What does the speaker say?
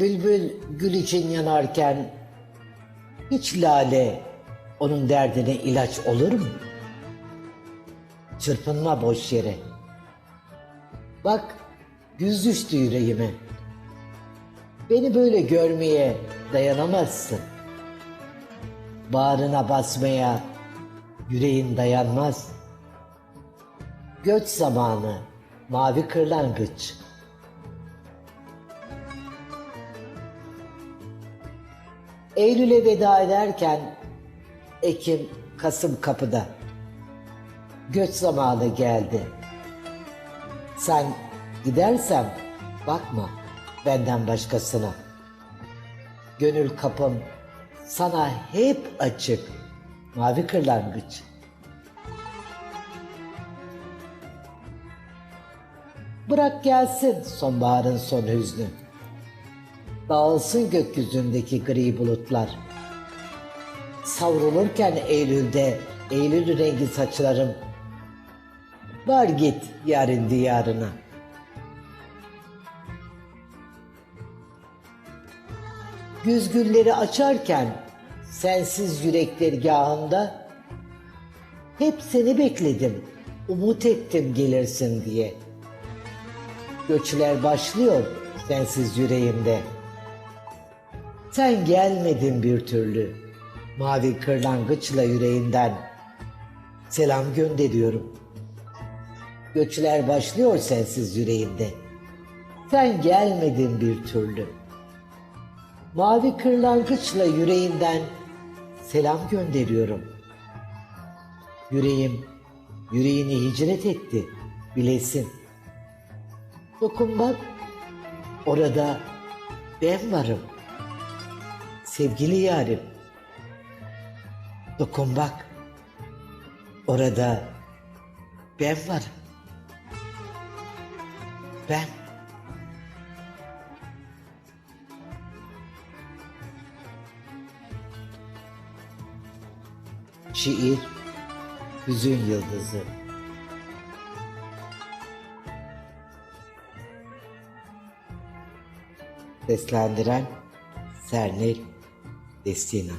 Bülbül gül için yanarken hiç lale onun derdine ilaç olur mu? Çırpınma boş yere. Bak güz düştü yüreğime. Beni böyle görmeye dayanamazsın. Bağrına basmaya yüreğin dayanmaz. Göç zamanı, mavi kırlangıç. Eylül'e veda ederken Ekim, Kasım kapıda. Göç zamanı geldi. Sen gidersem bakma benden başkasına. Gönül kapım sana hep açık. Mavi kırlangıç. Bırak gelsin sonbaharın son hüznü. Dağılsın gökyüzündeki gri bulutlar. Savrulurken Eylül'de Eylül rengi saçlarım. Var git yarın diyarına. Güz gülleri açarken sensiz yürek dergahında hep seni bekledim, umut ettim gelirsin diye. Göçler başlıyor sensiz yüreğimde. Sen gelmedin bir türlü. Mavi kırlangıçla yüreğinden. Selam gönderiyorum. Göçler başlıyor sensiz yüreğimde. Sen gelmedin bir türlü. Mavi kırlangıçla yüreğinden selam gönderiyorum. Yüreğim, yüreğini hicret etti, bilesin. Dokun bak, orada ben varım. Sevgili yarim, dokun bak, orada ben varım. Ben. Şiir, Hüzün Yıldızı. Seslendiren Sernil Destina